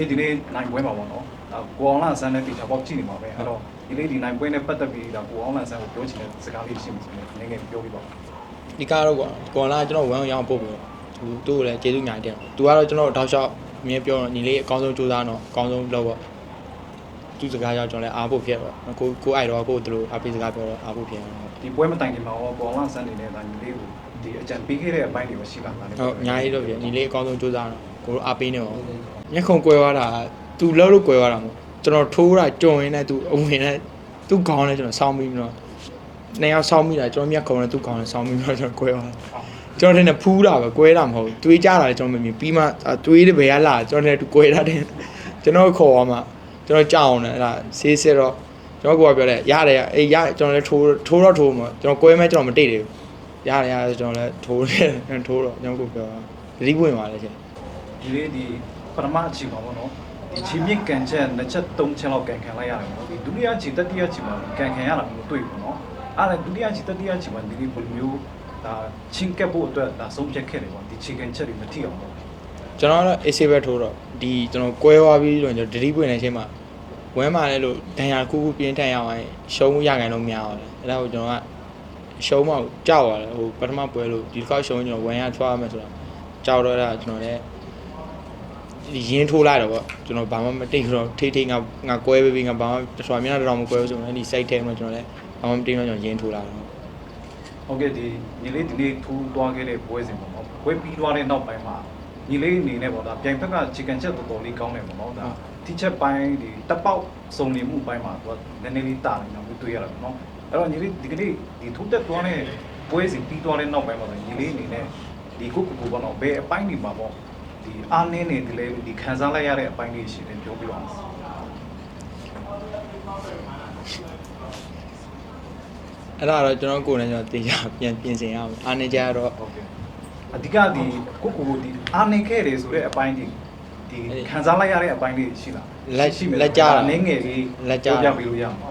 ဒီဒီနေ့နိုင်ပွဲမှာပေါ့နော်ဒါကိုအောင်လာဆန်းနဲ့တေချာပေါက်ကြည့်နေမှာပဲအဲ့တော့ဒီလေးဒီနိုင်ပွဲနဲ့ပတ်သက်ပြီးဒါကိုအောင်လာဆန်းကိုပြောချင်တဲ့စကားလေးရှိမှဆိုရင်နည်းငယ်ပြောပြပါဦးဒီကားတော့ကွာကွန်လာကျွန်တော်ဝမ်းအောင်ပို့ပြီးသူသူ့ကိုလည်းကျေးဇူးများတယ်သူကတော့ကျွန်တော်တောက်လျှောက်အမြင်ပြောတော့ညီလေးအကောင်းဆုံးကြိုးစားတော့အကောင်းဆုံးလုပ်တော့သူစကားကြောင့်ကျွန်တော်လည်းအားဖို့ဖြစ်တော့ကိုကိုအိုက်တော့ကိုသူတို့အားပေးစကားပြောတော့အားဖို့ဖြစ်တော့ဒီပွဲမတိုင်ခင်မှာရောကိုအောင်လာဆန်းနေနဲ့ဒါညီလေးကိုဒီအကြံပေးခဲ့တဲ့အပိုင်းတွေရှိလားဒါလည်းဟုတ်အများကြီးတော့ဖြစ်ညီလေးအကောင်းဆုံးကြိုးစားတော့ ကိုတို့အားပေးနေတော့ညက်ခုံကွဲသွားတာသူလောက်လို့ကွဲသွားတာမဟုတ်ကျွန်တော်ထိုးတာကြုံရင်းနဲ့သူအဝင်နဲ့သူ့ခေါင်းနဲ့ကျွန်တော်ဆောင်းပြီးတော့နှစ်ယောက်ဆောင်းမိတာကျွန်တော်မျက်ခုံနဲ့သူ့ခေါင်းနဲ့ဆောင်းပြီးတော့ကျွန်တော်ကွဲသွားတယ်ကျွန်တော်တင်ဖူးတာပဲကွဲတာမဟုတ်ဘူးတွေးကြတာလည်းကျွန်တော်မမြင်ပြီးမှတွေးတဲ့ဘယ်ကလာကျွန်တော်တင်တူကွဲတာတယ်ကျွန်တော်ခေါ်သွားမှကျွန်တော်ကြောက်အောင်တယ်အဲ့ဒါဆေးစစ်တော့ကျွန်တော်ကပြောတယ်ရတယ်ရအေးရကျွန်တော်လည်းထိုးထိုးတော့ထိုးမှာကျွန်တော်ကွဲမဲ့ကျွန်တော်မတိတ်တယ်ရတယ်ရတယ်ကျွန်တော်လည်းထိုးတယ်ထိုးတော့ကျွန်တော်ကပြောသတိပွင့်သွားတယ်ရှင် ဒီလေးဒီပထမအချိန်မှာပေါ့နော်ဒီချင်းမြင့်ကန်ချက်နှစ်ချက်သုံးချက်လောက်ကန်ခံလိုက်ရတယ်ပေါ့ဒီဒုတိယအချိန်တတိယအချိန်မှာကန်ခံရတာမျိုးတွေ့ပေါ့နော်အဲ့ဒါဒုတိယအချိန်တတိယအချိန်မှာဒီလေးဘယ်လိုမျိုးဒါချင်းကပ်ဖို့အတွက်ဒါဆုံးဖြတ်ခဲ့တယ်ပေါ့ဒီချင်းကန်ချက်တွေမထိအောင်ပေါ့ကျွန်တော်ကတော့ AC ပဲထိုးတော့ဒီကျွန်တော်ကွဲသွားပြီးတော့ကျွန်တော်သတိပွင့်နေချင်းမှာဝမ်းမာလဲလို့ဒဏ်ရာခုခုပြင်းထန်ရအောင်ရှုံးရကန်လို့မရအောင်လေအဲ့ဒါကိုကျွန်တော်ကရှုံးမကြောက်ရတယ်ဟိုပထမပွဲလို့ဒီတစ်ခါရှုံးကျွန်တော်ဝမ်ရထွားရမယ်ဆိုတော့ကြောက်တော့အဲ့ဒါကျွန်တော်လည်းဒီ ရင်းထိုးလိုက်တော့ဗောကျွန်တော်ဘာမှမတိတ်တော့ထိထိငါငါကွဲပေးပြီးငါဘာမှတဆွာမျက်နှာတောင်မကွဲဘူးဆိုတော့အဲ့ဒီ site ထဲမှာကျွန်တော်လည်းဘာမှမတိတ်တော့ကျွန်တော်ရင်းထိုးလိုက်တော့ဟုတ်ကဲ့ဒီညီလေးဒီနေ့ထူးသွားခဲ့တဲ့ပွဲစဉ်ပေါ့နော်ပွဲပြီးသွားတဲ့နောက်ပိုင်းမှာညီလေးအနေနဲ့ပေါ့ဒါပြိုင်ဘက်က chicken ချက်တော်တော်လေးကောင်းတယ်ပေါ့နော်ဒါတိချက်ပိုင်းဒီတက်ပေါက်စုံနေမှုပိုင်းမှာသူကနည်းနည်းလေးတာနေတာမျိုးတွေ့ရတာပေါ့နော်အဲ့တော့ညီလေးဒီကနေ့ဒီထူးတက်သွားတဲ့ပွဲစဉ်ပြီးသွားတဲ့နောက်ပိုင်းမှာဆိုညီလေးအနေနဲ့ဒီကုတ်ကူပေါ့နော်ဘယ်အပိုင်းတွေမှာပေါ့ ဒီအားနည်းနေတယ်လေဒီခံစားလိုက်ရတဲ့အပိုင်းတွေရှိတယ်ပြောပြပါဦးအဲ့ဒါတော့ကျွန်တော်ကိုယ်နဲ့ကျွန်တော်တင်ကြပြန်ပြင်ဆင်ရအောင်အားနေကြတော့ဟုတ်ကဲ့အဓိကဒီကိုကိုကိုဒီအားနေခဲ့တယ်ဆိုတဲ့အပိုင်းဒီဒီခံစားလိုက်ရတဲ့အပိုင်းလေးရှိလားလက်ရှိမယ်လက်ကြတာနည်းငယ်လေးလက်ကြတာပြောပြပေးလို့ရမှာ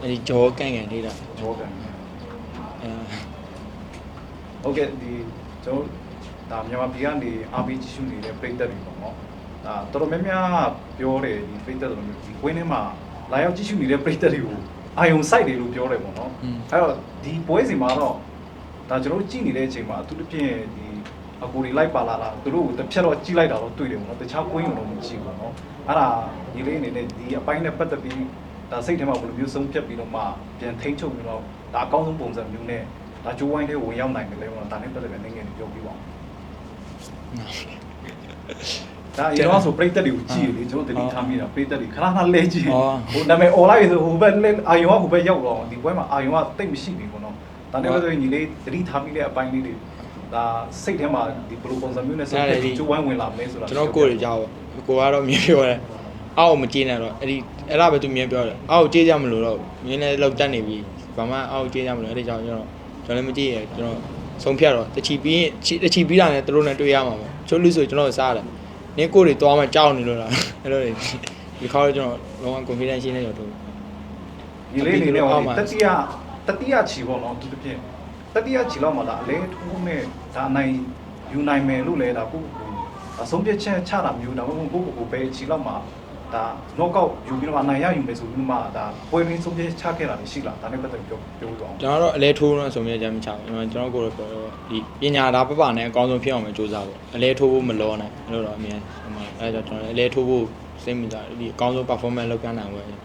အဲ့ဒီဂျောကန်ကန်နေတာဂျောကန်အဲဟုတ်ကဲ့ဒီကျွန်တော် ဒါမြန်မာပြည်ကနေအားပေးကြည့်ရှုနေတဲ့ပြည်သက်တွေပေါ့နော်ဒါတော်တော်များများပြောတယ်ဒီပြည်သက်တော်မျိုးဒီကွင်းထဲမှာလာရောက်ကြည့်ရှုနေတဲ့ပြည်သက်တွေကိုအာယုံစိုက်တယ်လို့ပြောတယ်ပေါ့နော်အဲ့တော့ဒီပွဲစဉ်မှာတော့ဒါကျွန်တော်တို့ကြည့်နေတဲ့အချိန်မှာအထူးသဖြင့်ဒီအကူတွေလိုက်ပါလာတာသူတို့ကိုတစ်ဖြတ်တော့ကြည့်လိုက်တာတော့တွေ့တယ်ပေါ့နော်တခြားကွင်းရုံတော့မကြည့်ဘူးပေါ့နော်အဲ့ဒါဒီလေးအနေနဲ့ဒီအပိုင်းနဲ့ပတ်သက်ပြီးဒါစိတ်ထဲမှာဘယ်လိုမျိုးဆုံးဖြတ်ပြီးတော့မှပြန်ထိန်းချုပ်ပြီးတော့ဒါအကောင်းဆုံးပုံစံမျိုးနဲ့ဒါဂျိုးဝိုင်းလေးဝင်ရောက်နိုင်တယ်လေပေါ့နော်ဒါနဲ့ပတ်သက်ပြီးအနေငယ်ပြောပြပါဦး ဒါအရင်တော့ဆိုပြိသက်တွေကိုကြည့်ရလေကျွန်တော်တတိထားမိတာပြိသက်တွေခဏခဏလဲကြည့်ဟိုနာမည် online ဆိုဟိုဘက်လဲအာယုံကဟိုဘက်ရောက်တော့ဒီပွဲမှာအာယုံကတိတ်မရှိဘူးပေါ့နော်ဒါနဲ့ပတ်သက်ပြီးညီလေးတတိထားမိတဲ့အပိုင်းလေးတွေဒါစိတ်ထဲမှာဒီဘယ်လိုပုံစံမျိုးနဲ့စိတ်ထဲဂျိုးဝိုင်းဝင်လာမလဲဆိုတာကျွန်တော်ကိုယ်တွေကြောက်ကိုကတော့မြင်ပြောတယ်အောက်မကြည့်နဲ့တော့အဲ့ဒီအဲ့ဒါပဲသူမြင်ပြောတယ်အောက်ကြည့်ကြမလို့တော့မြင်လဲလောက်တက်နေပြီဘာမှအောက်ကြည့်ကြမလို့အဲ့ဒီကြောင့်ကျွန်တော်ကျွန်တော်လည်းမကြည့်ရကျွန်တော် ဆုံးဖြတ်တော့တချီပြီးရင်တချီပြီးတာနဲ့သူတို့နဲ့တွေ့ရမှာပေါ့ချိုးလူဆိုကျွန်တော်စားတယ်နင်းကိုယ်တွေသွားမှကြောက်နေလို့လားအဲ့လိုဒီခေါက်ကျွန်တော်လုံးဝ confidence ရှိနေတော့တို့ဒီလေးနေတော့တတိယတတိယချီပေါ့နော်သူတစ်ဖြင့်တတိယချီလောက်မှဒါအလဲထိုးနဲ့ဒါနိုင်ယူနိုင်မယ်လို့လဲဒါကိုအဆုံးဖြတ်ချက်ချတာမျိုးဒါမှမဟုတ်ကိုကိုကိုပဲချီလောက်မှ ဒါ knockout ယူပြီးတော့အနိုင်ရယူမယ်ဆိုပြီးမှဒါပွဲရင်းဆုံးဖြတ်ချခဲ့တာရှိလားဒါနဲ့ပတ်သက်ပြီးပြောပြောပြအောင်ကျွန်တော်တော့အလဲထိုးတော့ဆိုမြဲကြမ်းမချဘူးကျွန်တော်ကိုယ်တော့ပြောတော့ဒီပညာသားပပနဲ့အကောင်းဆုံးဖြစ်အောင်ပဲစူးစမ်းပေါ့အလဲထိုးဖို့မလောနိုင်အဲ့လိုတော့အမြင်ဟိုမှာအဲ့ဒါကြောင့်ကျွန်တော်အလဲထိုးဖို့စိတ်မစားဒီအကောင်းဆုံး performance လုပ်ပြနိုင်ဖို့ဟုတ်တယ်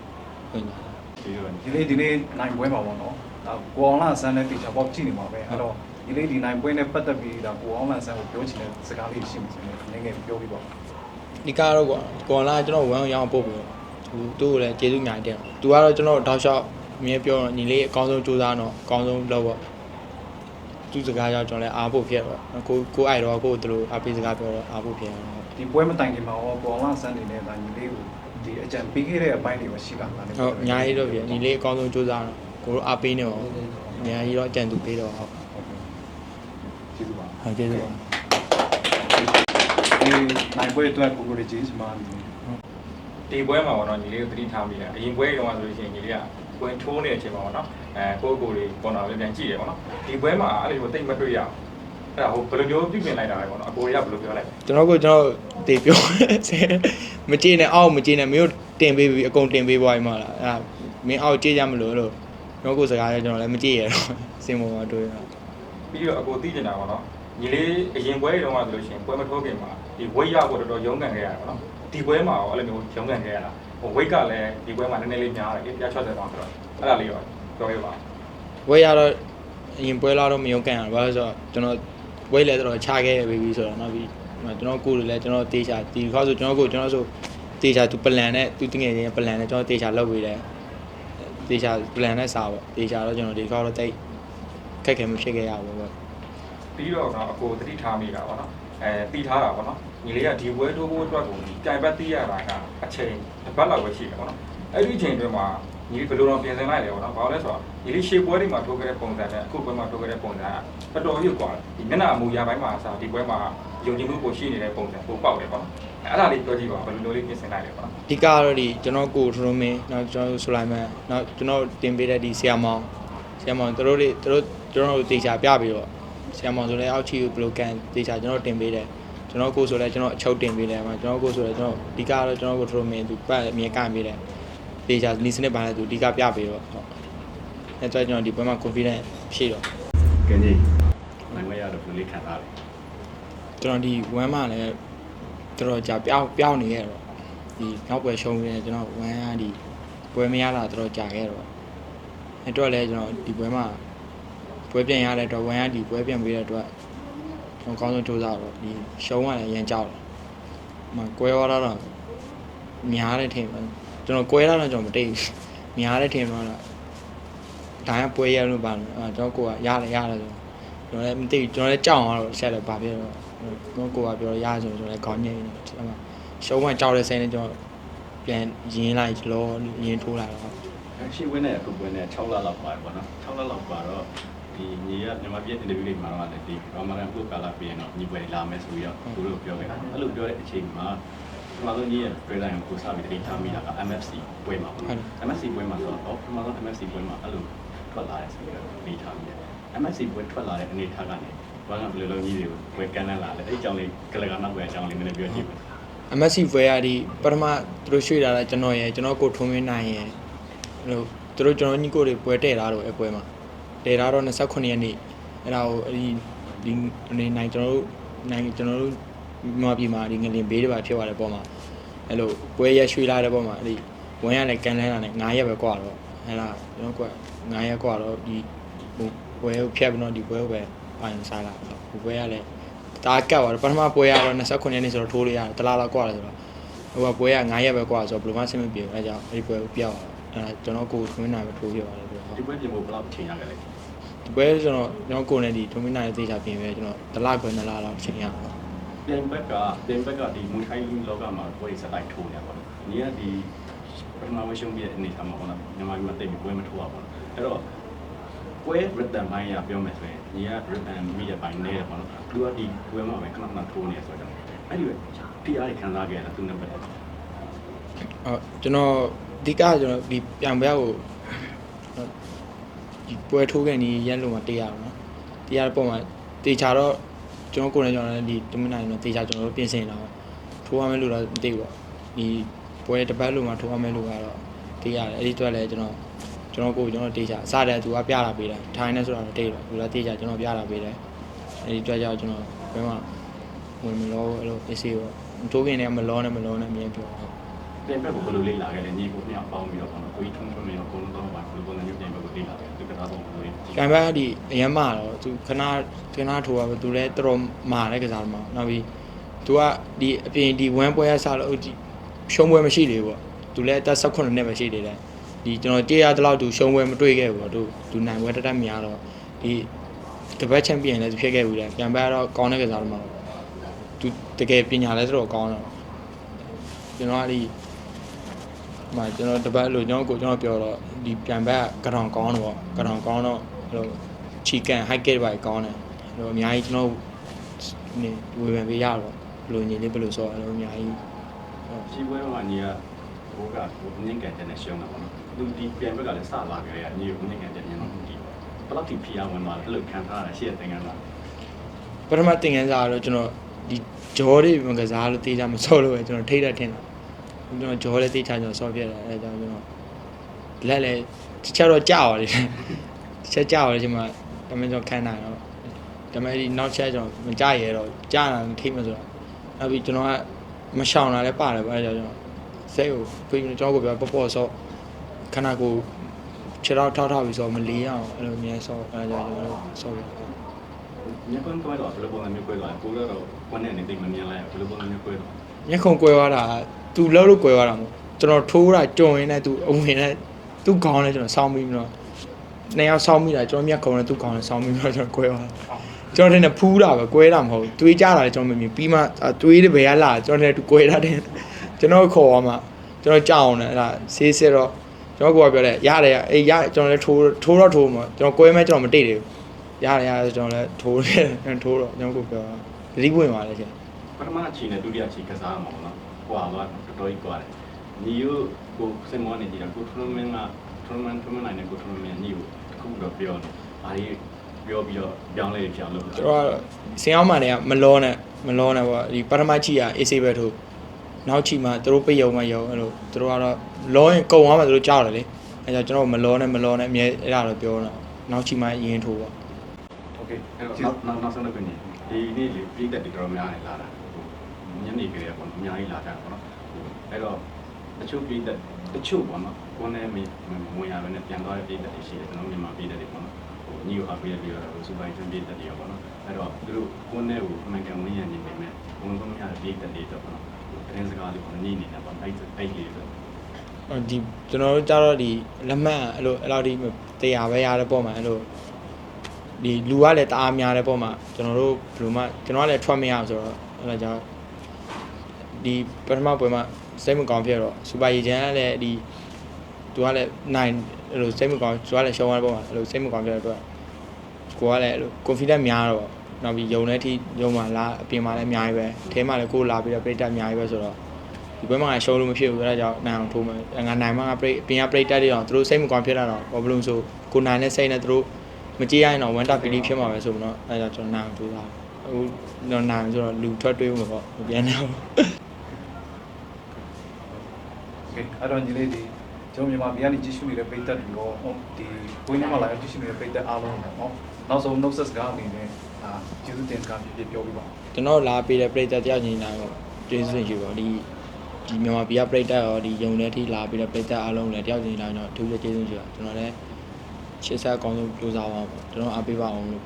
ဒီလေးဒီလေးနိုင်ပွဲမှာပေါ့နော်ဒါကိုအောင်လာဆန်းနဲ့တေချာပေါက်ကြည့်နေမှာပဲအဲ့တော့ဒီလေးဒီနိုင်ပွဲနဲ့ပတ်သက်ပြီးဒါကိုအောင်လာဆန်းကိုပြောချင်တဲ့စကားလေးရှိမှဆိုရင်နည်းငယ်ပြောပြပါဦး ဒီကားတော့ကွာကွန်လာကျွန်တော်ဝမ်းအောင်ရအောင်ပို့ပြီးသူသူ့ကိုလည်းကျေးဇူးများတယ်သူကတော့ကျွန်တော်တောက်လျှောက်အမြင်ပြောတော့ညီလေးအကောင်းဆုံးစူးစမ်းတော့အကောင်းဆုံးလုပ်တော့သူစကားကြောင့်ကျွန်တော်လည်းအားဖို့ဖြစ်တော့ကိုကိုအိုက်တော့ကိုသူတို့အားပေးစကားပြောတော့အားဖို့ဖြစ်တော့ဒီပွဲမတိုင်ခင်မှာရောပေါ်လာဆန်းနေနဲ့ဒါညီလေးကိုဒီအကြံပေးခဲ့တဲ့အပိုင်းတွေပဲရှိလားဒါလည်းဟုတ်အများကြီးတော့ဖြစ်ညီလေးအကောင်းဆုံးစူးစမ်းတော့ကိုတို့အားပေးနေတော့အများကြီးတော့အကြံသူပေးတော့ဟုတ်ကျေးဇူးပါဟုတ်ကျေးဇူးပါ ဒီနိုင်ပွဲအတွက်ကိုကိုရီဂျေးစမားနေဒီပွဲမှာပေါ့နော်ညီလေးကိုသတိထားမိတယ်အရင်ပွဲတုန်းကဆိုလို့ရှိရင်ညီလေးကကွင်ထိုးနေတဲ့အချိန်မှာပေါ့နော်အဲကိုယ့်ကိုယ်လေးပေါ်တာလေးပြန်ကြည့်တယ်ပေါ့နော်ဒီပွဲမှာအဲ့လိုတိတ်မတွေ့ရဘူးအဲ့ဒါဟိုဘယ်လိုမျိုးပြပြင်လိုက်တာလဲပေါ့နော်အကိုတွေကဘယ်လိုပြောလိုက်လဲကျွန်တော်ကကျွန်တော်တေပြောမကြည့်နဲ့အောက်မကြည့်နဲ့မင်းတို့တင်ပေးပြီးအကုန်တင်ပေးသွားပြီမဟုတ်လားအဲ့ဒါမင်းအောက်ကြည့်ကြမလို့လို့ကျွန်တော်ကိုစကားလဲကျွန်တော်လည်းမကြည့်ရတော့စင်ပေါ်မှာတွေ့ရတော့ပြီးတော့အကိုသိကျင်တာပေါ့နော်ညီလေးအရင်ပွဲတုန်းကဆိုလို့ရှိရင်ပွဲမထိုးခင်မှာ ဒီဝိတ်ရဖို့တော်တော်ရုန်းကန်ခဲ့ရတာပေါ့နော်ဒီပွဲမှာရောအဲ့လိုမျိုးရုန်းကန်ခဲ့ရတာဟိုဝိတ်ကလည်းဒီပွဲမှာနည်းနည်းလေးများတယ်ပြ60တောင်ဆိုတော့အဲ့ဒါလေးရောပြောရပါဝဲရတော့အရင်ပွဲလာတော့မယုံကန်ရဘာလို့ဆိုတော့ကျွန်တော်ဝဲလဲတော့ချခဲ့ပြီပြီဆိုတော့နောက်ပြီးကျွန်တော်ကိုယ်လည်းကျွန်တော်တေချာဒီခေါက်ဆိုကျွန်တော်ကိုကျွန်တော်ဆိုတေချာသူပလန်နဲ့သူတငယ်ချင်းပလန်နဲ့ကျွန်တော်တေချာလုပ်ပေးတယ်တေချာပလန်နဲ့စာပေါ့တေချာတော့ကျွန်တော်ဒီခေါက်တော့တိတ်ခက်ခဲမဖြစ်ခဲ့ရဘူးပေါ့ပြီးတော့တော့အကိုသတိထားမိတာပေါ့နော် အဲတီးထားတာပေါ့နော်ညီလေးကဒီပွဲထိုးဖို့အတွက်ကိုကြိုင်ပတ်တီးရတာကအချိန်တစ်ပတ်လောက်ပဲရှိတယ်ပေါ့နော်အဲ့ဒီအချိန်အတွင်းမှာညီလေးဘယ်လိုတော့ပြင်ဆင်လိုက်လဲပေါ့နော်ဘာလို့လဲဆိုတော့ညီလေးရှေ့ပွဲတွေမှာထိုးခဲ့တဲ့ပုံစံနဲ့အခုပွဲမှာထိုးခဲ့တဲ့ပုံစံကတော်တော်ကြီးကွာဒီမျက်နှာအမူအရာပိုင်းမှာအစားဒီပွဲမှာယုံကြည်မှုကိုရှိနေတဲ့ပုံစံပိုပေါက်တယ်ပေါ့နော်အဲ့ဒါလေးပြောကြည့်ပါဘယ်လိုလေးပြင်ဆင်လိုက်လဲပေါ့နော်အဓိကကတော့ဒီကျွန်တော်ကိုထရိုမင်းနောက်ကျွန်တော်ဆိုလိုက်မန်နောက်ကျွန်တော်တင်ပေးတဲ့ဒီဆီယာမောင်ဆီယာမောင်တို့တို့တို့ကျွန်တော်တို့တေချာပြပြီးတော့ ဆီယာမောင်ဆိုလဲအောက်ချီကိုဘယ်လိုကန်တေချာကျွန်တော်တင်ပေးတယ်ကျွန်တော်ကိုဆိုလဲကျွန်တော်အချုပ်တင်ပေးတယ်မှာကျွန်တော်ကိုဆိုလဲကျွန်တော်အဓိကကတော့ကျွန်တော်ကိုထရိုမင်းသူပတ်အမြဲကန်ပေးတယ်တေချာနီးစနစ်ပိုင်းလဲသူအဓိကပြပေးတော့ဟုတ်အဲတော့ကျွန်တော်ဒီဘက်မှာ confidence ဖြည့်တော့ကင်းကြီးနိုင်မရတော့ဘယ်လိုလေးခံစားလဲကျွန်တော်ဒီဝမ်းမှာလည်းတော်တော်ကြာပြောင်းပြောင်းနေရတော့ဒီနောက်ပွဲရှုံးနေကျွန်တော်ဝမ်းကဒီပွဲမရတာတော်တော်ကြာခဲ့တော့အဲ့တော့လည်းကျွန်တော်ဒီပွဲမှာ ပွဲပြန်ရတဲ့အတွက်ဝမ်းကဒီပွဲပြန်ပေးတဲ့အတွက်ကျွန်တော်ကောင်းဆုံးစူးစမ်းတော့ဒီရှုံးကလည်းရမ်းကြောက်တယ်။မကွဲသွားတော့များတဲ့ထင်တယ်ကျွန်တော်ကွဲလာတော့ကျွန်တော်မတိတ်ဘူးများတဲ့ထင်တော့ဒါကပွဲရလို့ပါလို့အဲကျွန်တော်ကိုကရတယ်ရတယ်ဆိုကျွန်တော်လည်းမသိဘူးကျွန်တော်လည်းကြောက်အောင်တော့ဆက်လည်းဗာပြတော့ကျွန်တော်ကိုကပြောရရဆိုကျွန်တော်လည်းခေါင်းငိမ့်နေတယ်အဲ့မှာရှုံးမှကြောက်တဲ့စိတ်နဲ့ကျွန်တော်ပြန်ရင်းလိုက်လောရင်းထိုးလာတော့ရှေ့ဝင်းနဲ့အခုဝင်းနဲ့6လလောက်ပါတယ်ပေါ့နော်6လလောက်ပါတော့ ဒီညီရမြန်မာပြည်အင်တာဗျူးလေးမှာတော့လည်းဒီဘာမှလည်းပုတ်ကာလာပြင်တော့ညီပွဲလာမယ်ဆိုပြီးတော့သူတို့ပြောခဲ့တာအဲ့လိုပြောတဲ့အချိန်မှာဒီမှာတော့ညီရဲ့ trailer ကိုစပြီးတတိထားမိတာက MFC ပွဲမှာပေါ့နော် MFC ပွဲမှာဆိုတော့ဒီမှာတော့ MFC ပွဲမှာအဲ့လိုထွက်လာတယ်ဆိုပြီးတော့တတိထားမိတယ် MFC ပွဲထွက်လာတဲ့အနေထားကနေဘာကဘယ်လိုလုပ်ညီတွေကိုပွဲကန်လာလဲအဲ့အကြောင်းလေးကလကနောက်ပွဲအကြောင်းလေးနည်းနည်းပြောကြည့်ပါ MSC ဘွဲရဒီပထမသူတို့ရွှေ့လာတာကျွန်တော်ရယ်ကျွန်တော်ကိုထုံးမင်းနိုင်ရယ်ဟိုသူတို့ကျွန်တော်ညီကိုတွေပွဲတဲ့တာတော့အပွဲမှာ တည်ထားတော့29ရက်နေ့အဲ့ဒါကိုအဲ့ဒီဒီအနေနိုင်ကျွန်တော်တို့နိုင်ကျွန်တော်တို့မြန်မာပြည်မှာဒီငလင်ဘေးတွေပါဖြစ်သွားတဲ့ပုံမှာအဲ့လိုပွဲရရွှေလာတဲ့ပုံမှာအဲ့ဒီဝင်းရလည်းကန်လန်းတာနဲ့9ရက်ပဲကွာတော့အဲ့ဒါကျွန်တော်က9ရက်ကွာတော့ဒီဟိုပွဲကိုဖျက်ပြီးတော့ဒီပွဲကိုပဲပိုင်စားလာတော့ဟိုပွဲကလည်းတာကတ်သွားတော့ပထမပွဲကတော့29ရက်နေ့ဆိုတော့ထိုးလို့ရတယ်တလားလောက်ကွာတယ်ဆိုတော့ဟိုကပွဲက9ရက်ပဲကွာဆိုတော့ဘယ်လိုမှဆင်မပြေဘူးအဲကြောင့်အဲ့ဒီပွဲကိုပြောက်သွားတော့အဲ့ဒါကျွန်တော်ကိုယ်ထွင်းနိုင်ပဲထိုးပြပါတယ်ဒီပွဲပြင်ဖို့ဘယ်လောက်ချိန်ရခဲ့လဲ ဒီပွဲကျွန်တော်ကျွန်တော်ကိုယ်နဲ့ဒီထွင်းနိုင်တဲ့သေချာပြင်ပဲကျွန်တော်တလားခွဲနှစ်လားလောက်ချိန်ရအောင်ပြန်ဘက်ကပြန်ဘက်ကဒီမူထိုင်းလောကမှာပွဲစတိုက်ထိုးနေပါတော့။ညီကဒီပထမဝရှုံးပြတဲ့အနေထားမှာပေါ့နော်။မြန်မာပြည်မှာတိတ်ပြီးပွဲမထိုးပါဘူး။အဲ့တော့ပွဲ rhythm ပိုင်းရပြောမယ်ဆိုရင်ညီက rhythm မိတဲ့ပိုင်းနေတယ်ပေါ့နော်။သူကဒီပွဲမှာပဲခဏခဏထိုးနေဆိုတော့အဲ့ဒီပဲ PR ခံစားခဲ့တာသူနဲ့ပတ်သက်ဟုတ်ကျွန်တော်အဓိကကျွန်တော်ဒီပြန်ပွဲကို ဒီပွဲထိုးခဲ့နေရက်လုံးမှာတေးရအောင်နော်တေးရတဲ့ပုံမှာတေချာတော့ကျွန်တော်ကိုယ်နဲ့ကျွန်တော်လည်းဒီတမင်နိုင်တော့တေချာကျွန်တော်တို့ပြင်ဆင်တာပေါ့ထိုးရမယ်လို့တော့မသိဘူးပေါ့ဒီပွဲတစ်ပတ်လုံးမှာထိုးရမယ်လို့ကတော့တေးရတယ်အဲ့ဒီအတွက်လည်းကျွန်တော်ကျွန်တော်ကိုယ်ကျွန်တော်တေချာအစတည်းသူကပြလာပေးတယ်ထိုင်းနေဆိုတာတော့တေးတော့သူလည်းတေချာကျွန်တော်ပြလာပေးတယ်အဲ့ဒီအတွက်ကြောင့်ကျွန်တော်ဘယ်မှာဝင်မလို့အဲ့လို AC ပေါ့ထိုးခင်လည်းမလောနဲ့မလောနဲ့မြင်ပြောဟုတ်။ ပြန်ဘက်ကိုဘယ်လိုလေးလာခဲ့လဲညီကိုနှစ်ယောက်ပေါင်းပြီးတော့ပေါ့နော်။ကိုကြီးထုံးထုံးပြီးတော့ကိုလုံးတော့ပါဘယ်လိုပုံစံမျိုးပြန်ဘက်ကိုလေးလာခဲ့သူကစားတော့ဘယ်လိုလေးကံဘက်ဒီအရင်မှတော့သူခဏခဏထိုးရပဲသူလည်းတော်တော်မာတဲ့ကစားသမားနောက်ပြီးသူကဒီအပြင်ဒီဝမ်ပွဲရစားလို့ဒီရှုံးပွဲမရှိသေးဘူးပေါ့သူလည်းအသက်18နှစ်ပဲရှိသေးတယ်ဒီကျွန်တော်ကြေးရတဲ့လောက်သူရှုံးပွဲမတွေ့ခဲ့ဘူးပေါ့သူသူနိုင်ပွဲတက်တက်များတော့ဒီကပတ်ချန်ပီယံလည်းသူဖြစ်ခဲ့ဘူးလေကံဘက်ကတော့ကောင်းတဲ့ကစားသမားပေါ့သူတကယ်ပညာလည်းတော်တော်ကောင်းတော့ကျွန်တော်ကဒီ မကျွန်တော်တပတ်လို့ကျွန်တော်ကိုကျွန်တော်ပြောတော့ဒီပြန်ဘက်ကကောင်ကောင်းတော့ပေါ့ကကောင်ကောင်းတော့အဲ့လိုချီကန်ဟိုက်ကက်ပါကောင်းတယ်အဲ့လိုအများကြီးကျွန်တော်နေဝေဖန်ပေးရတော့ဘယ်လိုညီလေးဘယ်လိုဆိုအဲ့လိုအများကြီးဒီပွဲမှာညီကဘိုးကကိုငင်းကန်တဲ့နဲ့ရှုံးတာပေါ့နော်။သူဒီပြန်ဘက်ကလည်းစလာကြရညီကိုငင်းကန်တဲ့ညတော့ဒီဘယ်လောက်ထိဖီးအောင်ဝင်သွားလဲအဲ့လိုခံထားရတာရှေ့တဲ့ငန်းလားအပထမသင်ခန်းစာကတော့ကျွန်တော်ဒီဂျောတွေမကစားလို့တေးကြမဆော့လို့ပဲကျွန်တော်ထိတ်တက်ထင်တာ ကျွန်တော်ဂျောလည်းတေးချကျွန်တော်ဆော့ပြတယ်အဲဒါကြောင့်ကျွန်တော်လက်လည်းတစ်ချက်တော့ကြာပါလေတစ်ချက်ကြာပါလေဒီမှာတမန်ကျွန်တော်ခံနိုင်တော့ဒါပေမဲ့ဒီနောက်ချက်ကျွန်တော်မကြရဲတော့ကြာတာထိမဆိုတော့နောက်ပြီးကျွန်တော်ကမရှောင်တာလည်းပါတယ်ပဲအဲဒါကြောင့်ကျွန်တော်စိတ်ကိုပြီးကျွန်တော်ကိုပြောပေါ့ပေါ့ဆော့ခဏကိုခြေတော့ထောက်ထောက်ပြီးဆော့မလေးအောင်အဲ့လိုမျိုးဆော့အဲဒါကြောင့်ကျွန်တော်ဆော့ပြညကွန်းကွဲတော့ဘယ်လိုပုံစံမျိုးကွဲတော့ကိုတော့ကွန်းနဲ့နေသိမမြင်လိုက်ဘယ်လိုပုံစံမျိုးကွဲတော့ညက်ခုံကွဲသွားတာ သူလှုပ်လို့ကွဲသွားတာမဟုတ်ကျွန်တော်ထိုးတာကြုံရင်းနဲ့သူအဝင်နဲ့သူခေါင်းနဲ့ကျွန်တော်ဆောင်းပြီးတော့နှစ်ယောက်ဆောင်းပြီးတာကျွန်တော်မျက်ခုံနဲ့သူခေါင်းနဲ့ဆောင်းပြီးတော့ကျွန်တော်ကွဲသွားကျွန်တော်တင်ဖူးတာပဲကွဲတာမဟုတ်တွေးကြတာလည်းကျွန်တော်မမြင်ပြီးမှတွေးတဲ့ဘယ်ကလာကျွန်တော်တင်တူကွဲတာတဲ့ကျွန်တော်ခေါ်သွားမှကျွန်တော်ကြောက်အောင်လည်းအဲ့ဒါဆေးစစ်တော့ကျွန်တော်ကပြောတယ်ရတယ်ရအေးရကျွန်တော်လည်းထိုးထိုးတော့ထိုးမှာကျွန်တော်ကွဲမဲကျွန်တော်မတိတ်တယ်ရတယ်ရတယ်ကျွန်တော်လည်းထိုးတယ်ထိုးတော့ကျွန်တော်ကပြောသတိပွင့်ပါလေရှင်ပထမအချိန်နဲ့ဒုတိယအချိန်ကစားမှာပေါ့နော်။ ဟွာတော့တော်တော်ကြီးကွာတယ်။ညီကိုကိုစင်မောနေကြတာကိုထရမင်းကထရမန်ထရမန်နိုင်နဲ့ကိုထရမင်းညီကိုတစ်ခုတော့ပြောတယ်။ဘာကြီးပြောပြီးတော့ပြောင်းလဲပြောင်းလို့ ကျွန်တော်ကတော့စင်အောင်မှန်တွေကမလောနဲ့မလောနဲ့ပေါ့ဒီပထမချီကအေးဆေးပဲထိုးနောက်ချီမှာသူတို့ပိတ်ရုံမှရုံအဲ့လိုသူတို့ကတော့လောရင်ကုံသွားမှသူတို့ကြောက်တယ်လေအဲကြောင့်ကျွန်တော်မလောနဲ့မလောနဲ့အမြဲအဲ့ဒါတော့ပြောတာနောက်ချီမှရင်ထိုးပေါ့ โอเค အဲ့တော့နောက်နောက်ဆုံးတော့ကနေဒီနေ့လေပြည်သက်တွေတော်တော်များနေလာတာ။ ညနေခင်းပေါ့အများကြီးလာကြတာပေါ့နော်။အဲ့တော့တချို့ပြည်သက်တချို့ပေါ့နော်ကိုယ်နဲ့မဝင်ရဘဲနဲ့ပြန်သွားတဲ့ပြည်သက်တွေရှိတယ်ကျွန်တော်မြန်မာပြည်သက်တွေပေါ့နော်။ဟိုညီကိုအပေးရပြီးတော့စူပိုင်ချန်ပြည်သက်တွေရောပေါ့နော်။အဲ့တော့သူတို့ကိုယ်နဲ့ကိုအမှန်ကန်ဝင်ရနေနေမယ်။ဘုံဆုံးရတဲ့ပြည်သက်တွေတော့ပေါ့နော်။တင်းစကားလေးပေါ့ညီနေတယ်ပေါ့အဲ့အဲ့လေးဆိုဒီကျွန်တော်တို့ကြတော့ဒီလက်မှတ်အဲ့လိုအဲ့လိုဒီတရားပဲရတဲ့ပုံမှာအဲ့လိုဒီလူကလည်းတအားများတဲ့ပုံမှာကျွန်တော်တို့ဘယ်လိုမှကျွန်တော်ကလည်းထွက်မရအောင်ဆိုတော့အဲ့ဒါကြောင့် ဒီပထမပွဲမှာစိတ်မကောင်းဖြစ်တော့စူပါရီချန်ကလည်းဒီသူကလည်းနိုင်အဲ့လိုစိတ်မကောင်းသူကလည်းရှုံးရတဲ့ပုံမှာအဲ့လိုစိတ်မကောင်းဖြစ်တဲ့အတွက်ကိုကလည်းအဲ့လို confidence များတော့နောက်ပြီးယုံတဲ့အထိယုံမှလာအပြင်မှာလည်းအများကြီးပဲအဲမှာလည်းကိုလာပြီးတော့ပြိတ္တအများကြီးပဲဆိုတော့ဒီဘက်မှာရှုံးလို့မဖြစ်ဘူးအဲဒါကြောင့်နိုင်အောင်ထိုးမယ်ငါနိုင်မှငါပြိပြင်ကပြိတက်တွေအောင်သူတို့စိတ်မကောင်းဖြစ်တာတော့ဘာလို့ဆိုကိုနိုင်တဲ့စိတ်နဲ့သူတို့မကြည့်ရရင်တော့ဝန်တာပီလီဖြစ်မှာပဲဆိုတော့အဲဒါကြောင့်ကျွန်တော်နိုင်အောင်ထိုးတာအခုတော့နိုင်ဆိုတော့လူထွက်တွေးမှာပေါ့မပြန်တော့ ကဲအဲ့တော့ညီလေးဒီကျွန်တော်မြန်မာပြည်ကနေကြည့်ရှုနေတဲ့ပိတ်သက်တွေရောဒီဘွေးနှမလာကြည့်ရှုနေတဲ့ပိတ်သက်အားလုံးပေါ့နော်နောက်ဆုံး notes ကအနေနဲ့အာကျေးဇူးတင်ကားပြပြပြောပြပါကျွန်တော်လာပေးတဲ့ပိတ်သက်တယောက်ညီနိုင်ပေါ့ကျေးဇူးတင်ယူပါဒီဒီမြန်မာပြည်ကပြိတ္တရောဒီယုံတဲ့ထိလာပြီးတော့ပြိတ္တအားလုံးလည်းတယောက်ချင်းလာတော့အထူးကျေးဇူးတင်ပါကျွန်တော်လည်းရှေ့ဆက်အကောင်းဆုံးကြိုးစားပါအောင်ကျွန်တော်အားပေးပါအောင်လို့